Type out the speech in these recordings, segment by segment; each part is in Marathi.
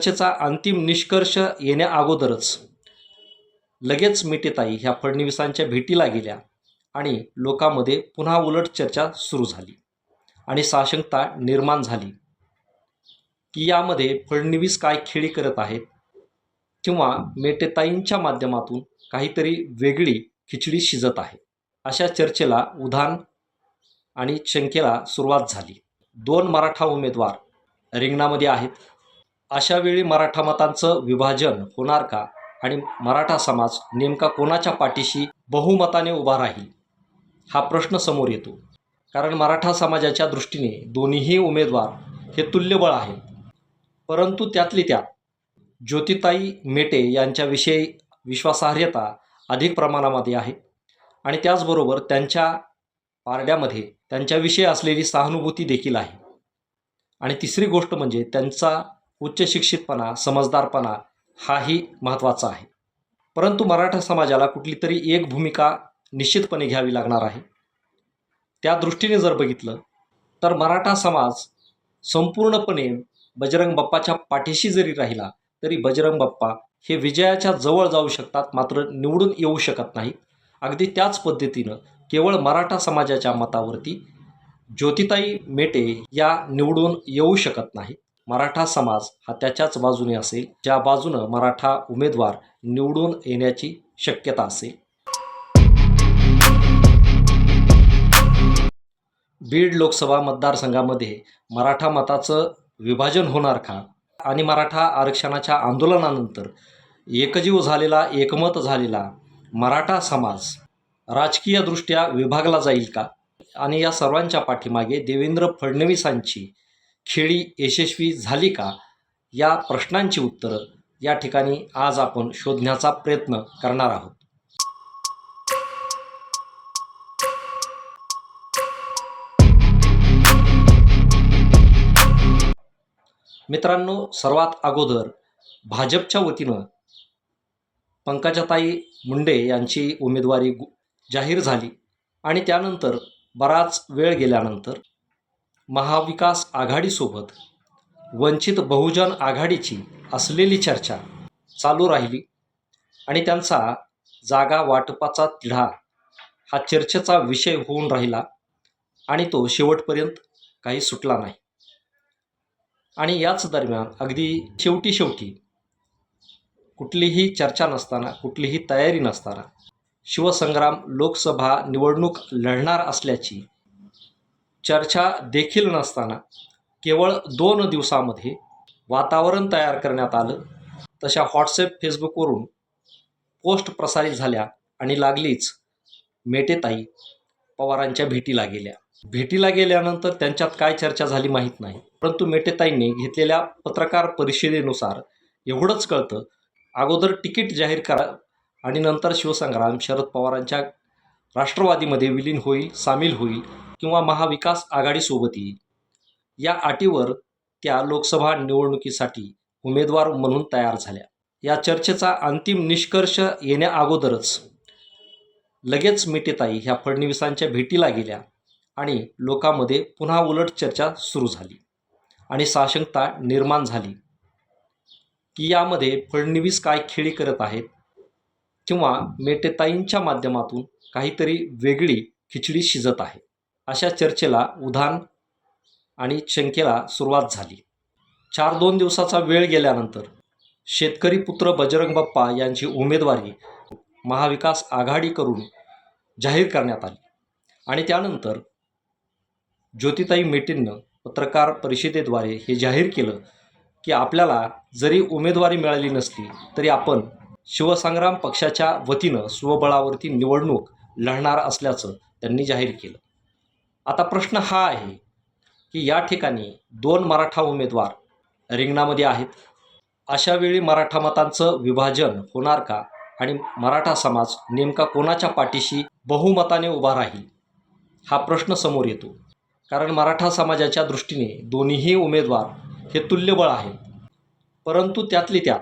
चर्चेचा अंतिम निष्कर्ष येण्या अगोदरच. लगेच मिटेताई ह्या फडणवीसांच्या भेटीला गेल्या आणि लोकांमध्ये पुन्हा उलट चर्चा सुरू झाली आणि साशंकता निर्माण झाली की यामध्ये फडणवीस काय खेळी करत आहेत किंवा मेटेताईंच्या माध्यमातून काहीतरी वेगळी खिचडी शिजत आहे अशा चर्चेला उधाण आणि शंकेला सुरुवात झाली. दोन मराठा उमेदवार रिंगणामध्ये आहेत. अशा वेळी मराठा मतांचं विभाजन होणार का? आणि मराठा समाज नेमका कोणाच्या पाठीशी बहुमताने उभा राहील? हा प्रश्न समोर येतो. कारण मराठा समाजाच्या दृष्टीने दोन्हीही उमेदवार हे तुल्यबळ आहेत. परंतु त्यातली त्यात ज्योतिताई मेटे यांच्याविषयी विश्वासार्हता अधिक प्रमाणामध्ये आहे. आणि त्याचबरोबर त्यांच्या पारड्यामध्ये त्यांच्याविषयी असलेली सहानुभूती देखील आहे. आणि तिसरी गोष्ट म्हणजे त्यांचा उच्च शिक्षितपणा समजदारपणा हाही महत्त्वाचा आहे. परंतु मराठा समाजाला कुठली तरी एक भूमिका निश्चितपणे घ्यावी लागणार आहे. त्या दृष्टीने जर बघितलं तर मराठा समाज संपूर्णपणे बजरंग बाप्पाच्या पाठीशी जरी राहिला तरी बजरंग बाप्पा हे विजयाच्या जवळ जाऊ शकतात मात्र निवडून येऊ शकत नाहीत. अगदी त्याच पद्धतीनं केवळ मराठा समाजाच्या मतावरती ज्योतिताई मेटे या निवडून येऊ शकत नाहीत. मराठा समाज हा त्याच्याच बाजूने असेल ज्या बाजूनं मराठा उमेदवार निवडून येण्याची शक्यता असेल. बीड लोकसभा मतदारसंघामध्ये मराठा मताचं विभाजन होणार का? आणि मराठा आरक्षणाच्या आंदोलनानंतर एकजीव झालेला एकमत झालेला मराठा समाज राजकीयदृष्ट्या विभागला जाईल का? आणि या सर्वांच्या पाठीमागे देवेंद्र फडणवीसांची खेळी यशस्वी झाली का? या प्रश्नांची उत्तरं या ठिकाणी आज आपण शोधण्याचा प्रयत्न करणार आहोत. मित्रांनो सर्वात अगोदर भाजपच्या वतीनं पंकजाताई मुंडे यांची उमेदवारी जाहीर झाली आणि त्यानंतर बराच वेळ गेल्यानंतर महाविकास आघाडीसोबत वंचित बहुजन आघाडीची असलेली चर्चा चालू राहिली आणि त्यांचा जागा वाटपाचा तिढा हा चर्चेचा विषय होऊन राहिला आणि तो शेवटपर्यंत काही सुटला नाही. आणि याच दरम्यान अगदी शेवटी शेवटी कुठलीही चर्चा नसताना कुठलीही तयारी नसताना शिवसंग्राम लोकसभा निवडणूक लढणार असल्याची चर्चा देखील नसताना केवळ दोन दिवसामध्ये वातावरण तयार करण्यात आलं. तशा व्हॉट्सॲप फेसबुकवरून पोस्ट प्रसारित झाल्या आणि लागलीच मेटेताई पवारांच्या भेटीला गेल्या. भेटीला गेल्यानंतर त्यांच्यात काय चर्चा झाली माहीत नाही. परंतु मेटेताईंनी घेतलेल्या पत्रकार परिषदेनुसार एवढंच कळतं अगोदर तिकीट जाहीर करा आणि नंतर शिवसंग्राम शरद पवारांच्या राष्ट्रवादीमध्ये विलीन होईल सामील होईल किंवा महाविकास आघाडीसोबत येईल या अटीवर त्या लोकसभा निवडणुकीसाठी उमेदवार म्हणून तयार झाल्या. या चर्चेचा अंतिम निष्कर्ष येण्याअगोदरच लगेच मिटेताई ह्या फडणवीसांच्या भेटीला गेल्या आणि लोकांमध्ये पुन्हा उलट चर्चा सुरू झाली आणि साशंकता निर्माण झाली की यामध्ये फडणवीस काय खेळी करत आहेत किंवा मेटेताईंच्या माध्यमातून काहीतरी वेगळी खिचडी शिजत आहे. अशा चर्चेला उधाण आणि शंकेला सुरुवात झाली. चार दोन दिवसाचा वेळ गेल्यानंतर शेतकरी पुत्र बजरंग बाप्पा यांची उमेदवारी महाविकास आघाडी करून जाहीर करण्यात आली आणि त्यानंतर ज्योतिताई मेटेंनं पत्रकार परिषदेद्वारे हे जाहीर केलं की आपल्याला जरी उमेदवारी मिळाली नसली तरी आपण शिवसंग्राम पक्षाच्या वतीनं स्वबळावरती निवडणूक लढणार असल्याचं त्यांनी जाहीर केलं. आता प्रश्न हा आहे की या ठिकाणी दोन मराठा उमेदवार रिंगणामध्ये आहेत. अशा वेळी मराठा मतांचं विभाजन होणार का? आणि मराठा समाज नेमका कोणाच्या पाठीशी बहुमताने उभा राहील? हा प्रश्न समोर येतो. कारण मराठा समाजाच्या दृष्टीने दोन्हीही उमेदवार हे तुल्यबळ आहेत. परंतु त्यातली त्यात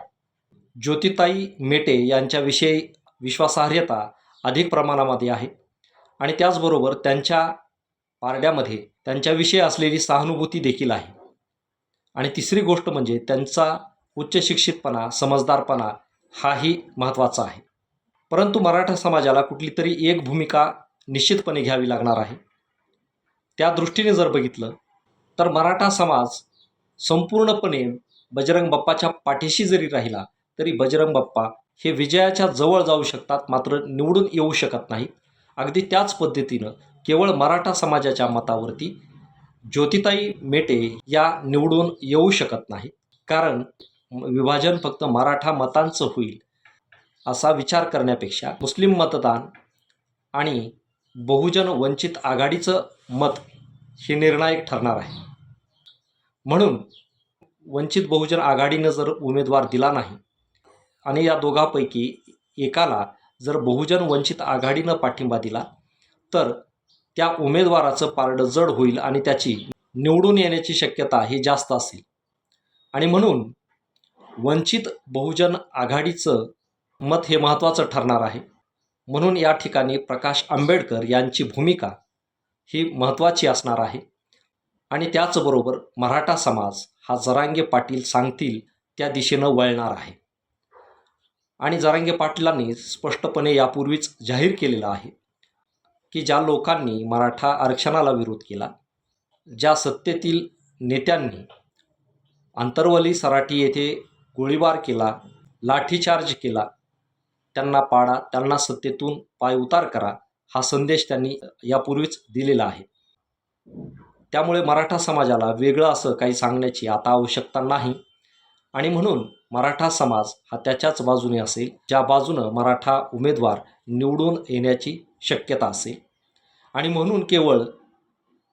ज्योतिताई मेटे यांच्याविषयी विश्वासार्हता अधिक प्रमाणामध्ये आहे. आणि त्याचबरोबर त्यांच्या पारड्यामध्ये त्यांच्याविषयी असलेली सहानुभूती देखील आहे. आणि तिसरी गोष्ट म्हणजे त्यांचा उच्च शिक्षितपणा समजदारपणा हाही महत्त्वाचा आहे. परंतु मराठा समाजाला कुठली तरी एक भूमिका निश्चितपणे घ्यावी लागणार आहे. त्या दृष्टीने जर बघितलं तर मराठा समाज संपूर्णपणे बजरंग बाप्पाच्या पाठीशी जरी राहिला तरी बजरंग बाप्पा हे विजयाच्या जवळ जाऊ शकतात मात्र निवडून येऊ शकत नाहीत. अगदी त्याच पद्धतीनं केवळ मराठा समाजाच्या मतावरती ज्योतिताई मेटे या निवडून येऊ शकत नाही कारण विभाजन फक्त मराठा मतांचं होईल असा विचार करण्यापेक्षा मुस्लिम मतदान आणि बहुजन वंचित आघाडीचं मत हे निर्णायक ठरणार आहे. म्हणून वंचित बहुजन आघाडीनं जर उमेदवार दिला नाही आणि या दोघांपैकी एकाला जर बहुजन वंचित आघाडीनं पाठिंबा दिला तर त्या उमेदवाराचं पारडं जड होईल आणि त्याची निवडून येण्याची शक्यता ही जास्त असेल. आणि म्हणून वंचित बहुजन आघाडीचं मत हे महत्त्वाचं ठरणार आहे. म्हणून या ठिकाणी प्रकाश आंबेडकर यांची भूमिका ही महत्त्वाची असणार आहे. आणि त्याचबरोबर मराठा समाज हा जरांगे पाटील सांगतील त्या दिशेनं वळणार आहे. आणि जरांगे पाटलांनी स्पष्टपणे यापूर्वीच जाहीर केलेलं आहे. की ज्या लोकांनी मराठा आरक्षणाला विरोध केला ज्या सत्तेतील नेत्यांनी अंतरवली सराटी येथे गोळीबार केला लाठीचार्ज केला त्यांना पाडा त्यांना सत्तेतून पायउतार करा हा संदेश त्यांनी यापूर्वीच दिलेला आहे. त्यामुळे मराठा समाजाला वेगळं असं काही सांगण्याची आता आवश्यकता नाही आणि म्हणून मराठा समाज हा त्याच्याच बाजूने असेल ज्या बाजूनं मराठा उमेदवार निवडून येण्याची शक्यता असेल. आणि म्हणून केवळ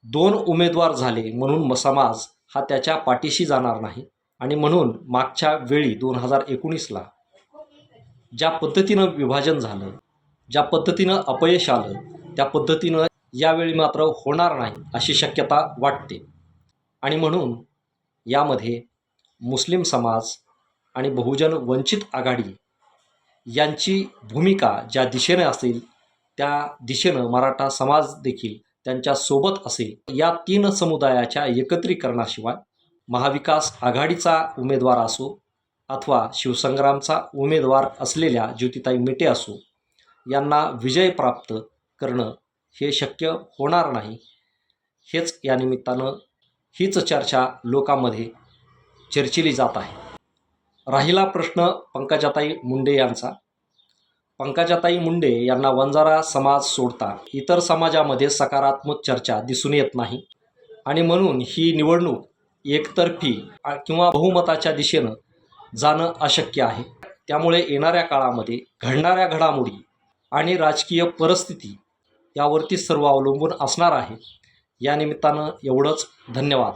दोन उमेदवार झाले म्हणून म समाज हा त्याच्या पाठीशी जाणार नाही. आणि म्हणून मागच्या वेळी दोन हजार एकोणीसला ज्या पद्धतीनं विभाजन झालं ज्या पद्धतीनं अपयश आलं त्या पद्धतीनं यावेळी मात्र होणार नाही अशी शक्यता वाटते. आणि म्हणून यामध्ये मुस्लिम समाज आणि बहुजन वंचित आघाडी यांची भूमिका ज्या दिशेने असेल त्या दिशेनं मराठा समाज देखील त्यांच्यासोबत असेल. या तीन समुदायाच्या एकत्रीकरणाशिवाय महाविकास आघाडीचा उमेदवार असो अथवा शिवसंग्रामचा उमेदवार असलेल्या ज्योतिताई मेटे असो यांना विजय प्राप्त करणं हे शक्य होणार नाही. हेच या निमित्तानं हीच चर्चा लोकांमध्ये चर्चिली जात आहे. राहिला प्रश्न पंकजाताई मुंडे यांचा. पंकजाताई मुंडे यांना वंजारा समाज सोडता इतर समाजामध्ये सकारात्मक चर्चा दिसून येत नाही. आणि म्हणून ही निवडणूक एकतर्फी किंवा बहुमताच्या दिशेनं जाणं अशक्य आहे. त्यामुळे येणाऱ्या काळामध्ये घडणाऱ्या घडामोडी आणि राजकीय परिस्थिती यावरती सर्व अवलंबून असणार आहे. या निमित्तानं एवढंच. धन्यवाद.